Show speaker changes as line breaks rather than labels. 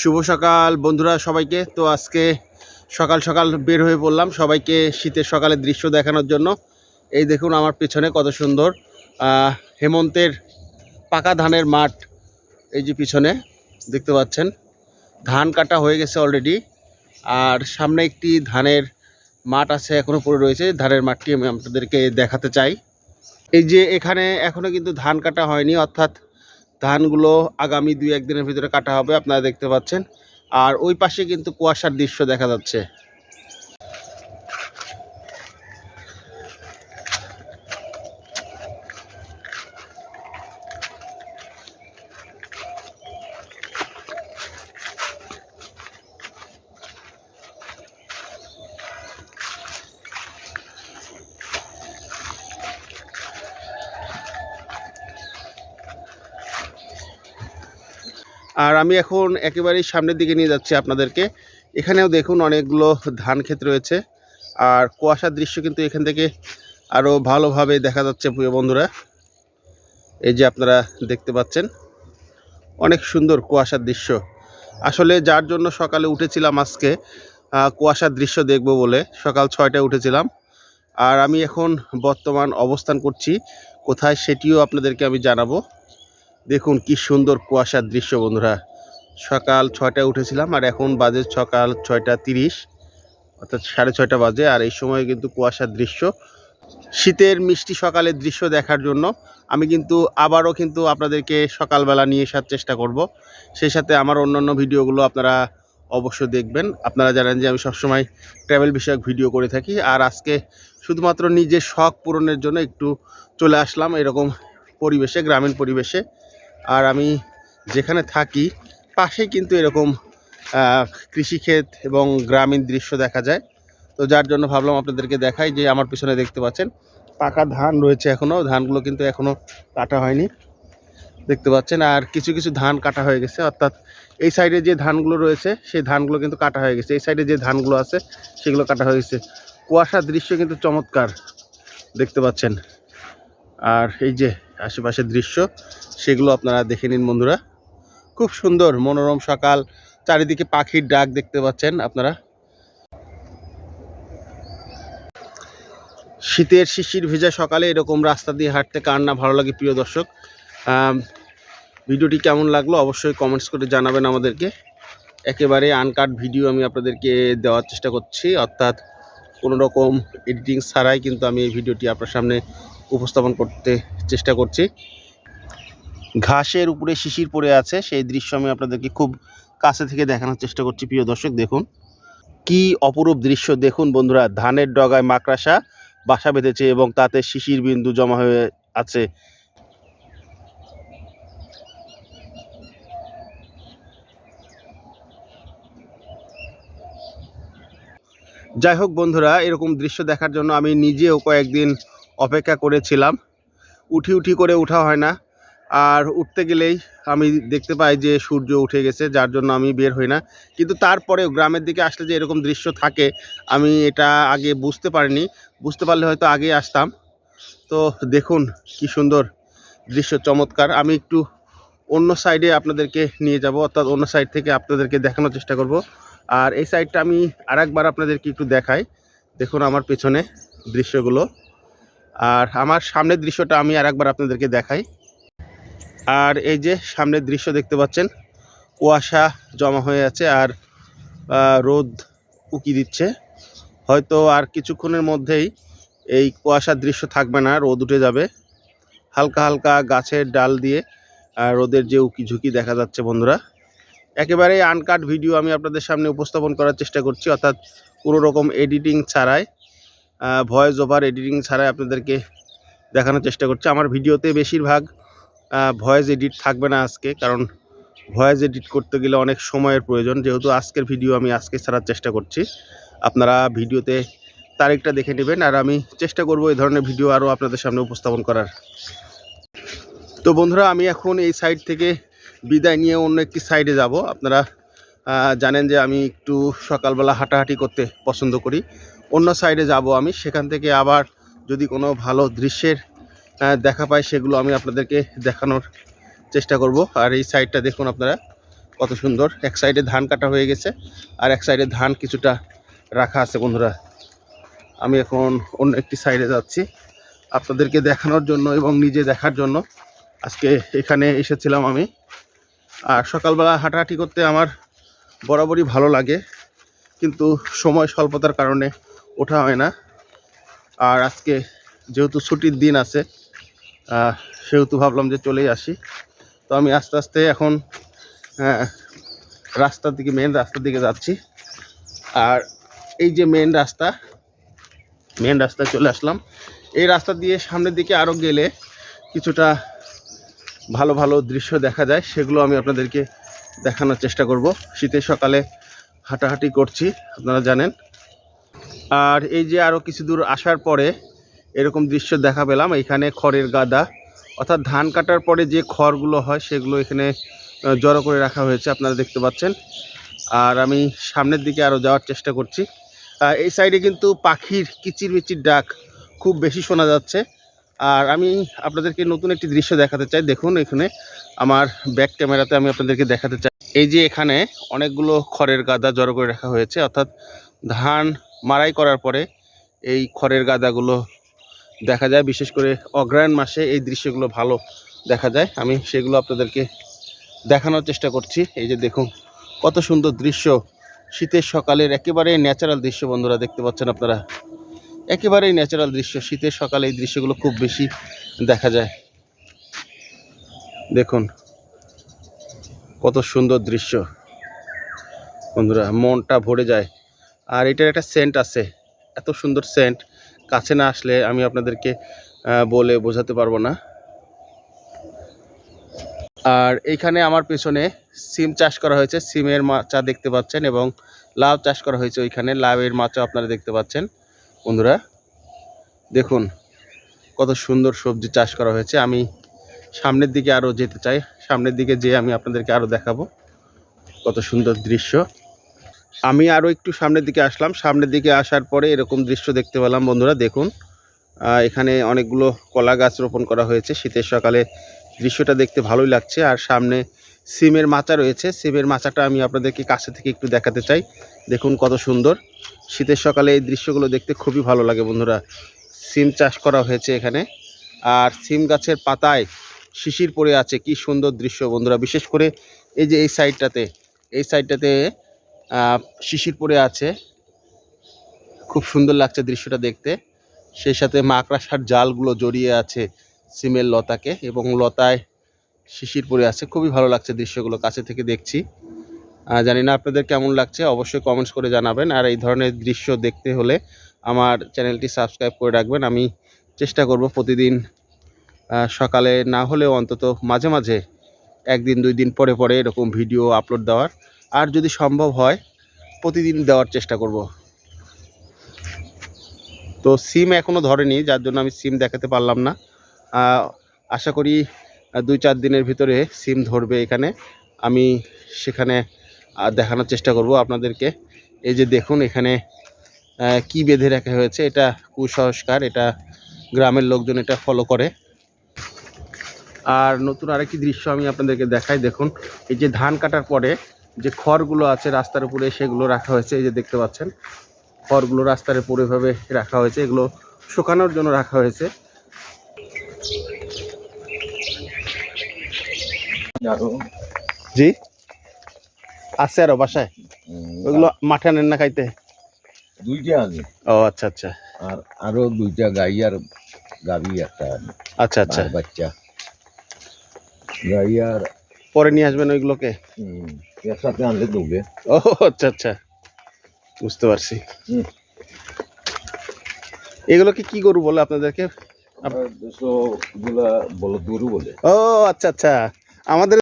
শুভ সকাল বন্ধুরা সবাইকে। তো আজকে সকাল সকাল বের হয়ে পড়লাম সবাইকে শীতের সকালের দৃশ্য দেখানোর জন্য। এই দেখুন আমার পেছনে কত সুন্দর হেমন্তের পাকা ধানের মাঠ এই যে পিছনে, দেখতে পাচ্ছেন। ধান কাটা হয়ে গেছে অলরেডি আর সামনে একটি ধানের মাঠ আছে এখনও পড়ে রয়েছে। ধানের মাঠটি আমি আপনাদেরকে দেখাতে চাই। এই যে এখানে এখনও কিন্তু ধান কাটা হয়নি, অর্থাৎ ধানগুলো আগামী দুই একদিনের ভিতরে কাটা হবে, আপনারা দেখতে পাচ্ছেন। আর ওই পাশে কিন্তু কুয়াশার দৃশ্য দেখা যাচ্ছে। আর আমি এখন একেবারেই সামনের দিকে নিয়ে যাচ্ছি আপনাদেরকে। এখানেও দেখুন অনেকগুলো ধান ক্ষেত রয়েছে। আর কুয়াশার দৃশ্য কিন্তু এখান থেকে আরও ভালোভাবে দেখা যাচ্ছে প্রিয় বন্ধুরা। এই যে আপনারা দেখতে পাচ্ছেন, অনেক সুন্দর কুয়াশার দৃশ্য। আসলে যার জন্য সকালে উঠেছিলাম আজকে কুয়াশার দৃশ্য দেখব বলে সকাল ছয়টায় উঠেছিলাম। আর আমি এখন বর্তমান অবস্থান করছি, কোথায় সেটিও আপনাদেরকে আমি জানাব। দেখুন কি সুন্দর কুয়াশার দৃশ্য, বন্ধুরা। সকাল ছয়টায় উঠেছিলাম আর এখন বাজে সকাল ছয়টা তিরিশ, অর্থাৎ সাড়ে ছয়টা বাজে। আর এই সময় কিন্তু কুয়াশার দৃশ্য। শীতের মিষ্টি সকালের দৃশ্য দেখার জন্য আমি কিন্তু আবারও কিন্তু আপনাদেরকে সকালবেলা নিয়ে আসার চেষ্টা করব। সেই সাথে আমার অন্যান্য ভিডিওগুলো আপনারা অবশ্যই দেখবেন। আপনারা জানেন যে আমি সবসময় ট্রাভেল বিষয়ক ভিডিও করে থাকি। আর আজকে শুধুমাত্র নিজের শখ পূরণের জন্য একটু চলে আসলাম এরকম পরিবেশে, গ্রামীণ পরিবেশে। আর আমি যেখানে থাকি, পাশেই কিন্তু এরকম কৃষিক্ষেত এবং গ্রামীণ দৃশ্য দেখা যায়। তো যার জন্য ভাবলাম আপনাদেরকে দেখাই যে আমার পিছনে দেখতে পাচ্ছেন, পাকা ধান রয়েছে এখনও ধানগুলো কিন্তু এখনও কাটা হয়নি। দেখতে পাচ্ছেন, আর কিছু কিছু ধান কাটা হয়ে গেছে। অর্থাৎ এই সাইডে যে ধানগুলো রয়েছে, সেই ধানগুলো কিন্তু কাটা হয়ে গেছে। এই সাইডে যে ধানগুলো আছে, সেগুলো কাটা হয়ে গেছে। কুয়াশার দৃশ্য কিন্তু চমৎকার, দেখতে পাচ্ছেন। আর এই যে আশেপাশের দৃশ্য, সেগুলো আপনারা দেখে নিন বন্ধুরা। খুব সুন্দর মনোরম সকাল, চারিদিকে পাখির ডাক দেখতে পাচ্ছেন আপনারা। শীতের শিশির ভেজা সকালে এরকম রাস্তা দিয়ে হাঁটতে কার না ভালো লাগে প্রিয় দর্শক। ভিডিওটি কেমন লাগল অবশ্যই কমেন্টস করে জানাবেন আমাদেরকে। একেবারে আনকাট ভিডিও আমি আপনাদেরকে দেওয়ার চেষ্টা করছি, অর্থাৎ কোনো রকম এডিটিং ছাড়াই কিন্তু আমি এই ভিডিওটি আপনার সামনে উপস্থাপন করতে চেষ্টা করছি। ঘাসের উপরে শিশির পড়ে আছে, সেই দৃশ্য আমি আপনাদেরকে খুব কাছে থেকে দেখানোর চেষ্টা করছি, প্রিয় দর্শক, দেখুন। কি অপরূপ দৃশ্য, দেখুন বন্ধুরা, ধানের ডগায় মাকড়াসা বাসা বেঁধেছে এবং তাতে শিশির বিন্দু জমা হয়ে আছে। যাই হোক বন্ধুরা, এরকম দৃশ্য দেখার জন্য আমি নিজেও কয়েকদিন অপেক্ষা করেছিলাম। উঠি উঠি করে ওঠা হয় না। আর উঠতে গেলেই আমি দেখতে পাই যে সূর্য উঠে গেছে, যার জন্য আমি বের হই না। কিন্তু তারপরেও গ্রামের দিকে আসলে যে এরকম দৃশ্য থাকে, আমি এটা আগে বুঝতে পারিনি। বুঝতে পারলে হয়তো আগে আসতাম। তো দেখুন কি সুন্দর দৃশ্য, চমৎকার। আমি একটু অন্য সাইডে আপনাদেরকে নিয়ে যাব, অর্থাৎ অন্য সাইড থেকে আপনাদেরকে দেখানোর চেষ্টা করব। আর এই সাইডটা আমি আরেকবার আপনাদেরকে একটু দেখাই। দেখুন আমার পেছনে দৃশ্যগুলো। আর আমার সামনের দৃশ্যটা আমি আর একবার আপনাদেরকে দেখাই। আর এই যে সামনের দৃশ্য দেখতে পাচ্ছেন, কুয়াশা জমা হয়ে আছে আর রোদ উকি দিচ্ছে। হয়তো আর কিছুক্ষণের মধ্যেই এই কুয়াশার দৃশ্য থাকবে না, রোদ উঠে যাবে। হালকা হালকা গাছের ডাল দিয়ে রোদের যে উকি ঝুঁকি দেখা যাচ্ছে বন্ধুরা। একেবারেই আনকাট ভিডিও আমি আপনাদের সামনে উপস্থাপন করার চেষ্টা করছি, অর্থাৎ কোনো রকম এডিটিং ছাড়াই। ভয়েস ওভার এডিটিং ছাড়াই আপনাদেরকে দেখানোর চেষ্টা করছি। আমার ভিডিওতে বেশিরভাগ ভয়েস এডিট থাকবে না আজকে, কারণ ভয়েস এডিট করতে গেলে অনেক সময়ের প্রয়োজন। যেহেতু আজকের ভিডিও আমি আজকে ছাড়ার চেষ্টা করছি। আপনারা ভিডিওতে তারিখটা দেখে নেবেন, আর আমি চেষ্টা করব এই ধরনের ভিডিও আরও আপনাদের সামনে উপস্থাপন করার। তো বন্ধুরা, আমি এখন এই সাইড থেকে বিদায় নিয়ে অন্য একটি সাইডে যাব। আপনারা জানেন যে আমি একটু সকালবেলা হাঁটাহাঁটি করতে পছন্দ করি। অন্য সাইডে যাব আমি। সেখান থেকে আবার যদি কোনো ভালো দৃশ্যের দেখা পাই, সেগুলো আমি আপনাদেরকে দেখানোর চেষ্টা করব। আর এই সাইডটা দেখুন আপনারা, কত সুন্দর। এক সাইডে ধান কাটা হয়ে গেছে, আর এক সাইডে ধান কিছুটা রাখা আছে বন্ধুরা। আমি এখন অন্য একটি সাইডে যাচ্ছি, আপনাদেরকে দেখানোর জন্য এবং নিজে দেখার জন্য। আজকে এখানে এসেছিলাম আমি। আর সকালবেলা হাঁটাহাঁটি করতে আমার বরাবরই ভালো লাগে। কিন্তু সময় স্বল্পতার কারণে ওঠা হয় না। আর আজকে যেহেতু ছুটির দিন আছে সেহেতু ভাবলাম যে চলেই আসি। তো আমি আস্তে আস্তে এখন আহ, রাস্তার দিকে মেন রাস্তার দিকে যাচ্ছি। আর এই যে মেন রাস্তা মেন রাস্তায় চলে আসলাম। এই রাস্তা দিয়ে সামনের দিকে আরও গেলে কিছুটা ভালো ভালো দৃশ্য দেখা যায় সেগুলো আমি আপনাদেরকে দেখানোর চেষ্টা করব। শীতের সকালে হাঁটাহাঁটি করছি, আপনারা জানেন। আর এই যে আরও কিছু দূর আসার পরে এরকম দৃশ্য দেখা পেলাম, এখানে খড়ের গাদা। অর্থাৎ ধান কাটার পরে যে খড়গুলো হয়, সেগুলো এখানে জড়ো করে রাখা হয়েছে, আপনারা দেখতে পাচ্ছেন। আর আমি সামনের দিকে আরও যাওয়ার চেষ্টা করছি। এই সাইডে কিন্তু পাখির কিচির মিচির ডাক খুব বেশি শোনা যাচ্ছে। আর আমি আপনাদেরকে নতুন একটি দৃশ্য দেখাতে চাই। দেখুন এখানে আমার ব্যাক ক্যামেরাতে আমি আপনাদেরকে দেখাতে চাই। এই যে এখানে অনেকগুলো খড়ের গাদা জড়ো করে রাখা হয়েছে, অর্থাৎ ধান মাড়াই করার পরে এই খড়ের গাদাগুলো দেখা যায়, বিশেষ করে অগ্রায়ণ মাসে এই দৃশ্যগুলো ভালো দেখা যায়। আমি সেগুলো আপনাদেরকে দেখানোর চেষ্টা করছি। এই যে দেখুন, কত সুন্দর দৃশ্য। শীতের সকালের একেবারে ন্যাচারাল দৃশ্য বন্ধুরা দেখতে পাচ্ছেন আপনারা। একেবারেই ন্যাচারাল দৃশ্য। শীতের সকালে এই দৃশ্যগুলো খুব বেশি দেখা যায়। দেখুন কত সুন্দর দৃশ্য। বন্ধুরা, মনটা ভরে যায়। আর এটার একটা সেন্ট আছে। এত সুন্দর সেন্ট কাছে না আসলে আমি আপনাদেরকে বলে বোঝাতে পারব না। আর এইখানে আমার পেছনে সিম চাষ করা হয়েছে। সিমের মাচা দেখতে পাচ্ছেন এবং লাউ চাষ করা হয়েছে ওইখানে। লাউয়ের মাচা আপনারা দেখতে পাচ্ছেন। বন্ধুরা, দেখুন কত সুন্দর সবজি চাষ করা হয়েছে। আমি সামনের দিকে আরও যেতে চাই। সামনের দিকে যেয়ে আমি আপনাদেরকে আরও দেখাবো কত সুন্দর দৃশ্য। আমি আরও একটু সামনের দিকে আসলাম। সামনের দিকে আসার পরে এরকম দৃশ্য দেখতে পেলাম বন্ধুরা, দেখুন। এখানে অনেকগুলো কলা গাছ রোপণ করা হয়েছে। শীতের সকালে দৃশ্যটা দেখতে ভালোই লাগছে। আর সামনে সিমের মাচা রয়েছে। সিমের মাচাটা আমি আপনাদেরকে কাছে থেকে একটু দেখাতে চাই। দেখুন কত সুন্দর। শীতের সকালে এই দৃশ্যগুলো দেখতে খুবই ভালো লাগে বন্ধুরা। সিম চাষ করা হয়েছে এখানে। আর সিম গাছের পাতায় শিশির পড়ে আছে, কি সুন্দর দৃশ্য বন্ধুরা। বিশেষ করে এই যে এই সাইডটাতে এই সাইডটাতে শিশির পড়ে আছে। খুব সুন্দর লাগছে দৃশ্যটা দেখতে। সেই সাথে মাকড়াসার জালগুলো জড়িয়ে আছে সিমের লতাকে এবং লতায় শিশির পড়ে আছে। খুবই ভালো লাগছে দৃশ্যগুলো, কাছে থেকে দেখছি। জানি না আপনাদের কেমন লাগছে, অবশ্যই কমেন্টস করে জানাবেন। আর এই ধরনের দৃশ্য দেখতে হলে আমার চ্যানেলটি সাবস্ক্রাইব করে রাখবেন। আমি চেষ্টা করব প্রতিদিন সকালে না হলেও অন্তত মাঝে মাঝে একদিন, দুই দিন পরে পরে এরকম ভিডিও আপলোড দেওয়ার। আর যদি সম্ভব হয়, প্রতিদিন দেওয়ার চেষ্টা করব। তো সিম এখনও ধরেনি, যার জন্য আমি সিম দেখাতে পারলাম না। আশা করি দুই চার দিনের ভিতরে সিম ধরবে এখানে। আমি সেখানে দেখানোর চেষ্টা করব আপনাদেরকে। এই যে দেখুন এখানে কি বেঁধে রাখা হয়েছে, এটা কুসংস্কার, এটা গ্রামের লোকজন এটা ফলো করে। আর নতুন আরেকটি দৃশ্য আমি আপনাদেরকে দেখাই দেখুন। এই যে ধান কাটার পরে যে খড়গুলো আছে রাস্তার উপরে সেগুলো রাখা হয়েছে। এই যে দেখতে পাচ্ছেন খড়গুলো রাস্তার উপরে এভাবে রাখা হয়েছে। এগুলো শুকানোর জন্য রাখা হয়েছে। জি? আছে আরও বাসায়? ওইগুলো মাঠে আনেন না খাইতে?
দুইটা আছে
ও আচ্ছা আচ্ছা।
আর আরও দুইটা গাই আর গাবি একটা
আচ্ছা আচ্ছা।
বাচ্চা। আর
পরে নিয়ে আসবেন ওইগুলোকে?
একসাথে আনলে দৌড়ে
ও আচ্ছা আচ্ছা। বুঝতে পারছি। এগুলোকে কি গরু বলে আপনাদেরকে?
বলে।
ও আচ্ছা আচ্ছা। আমাদের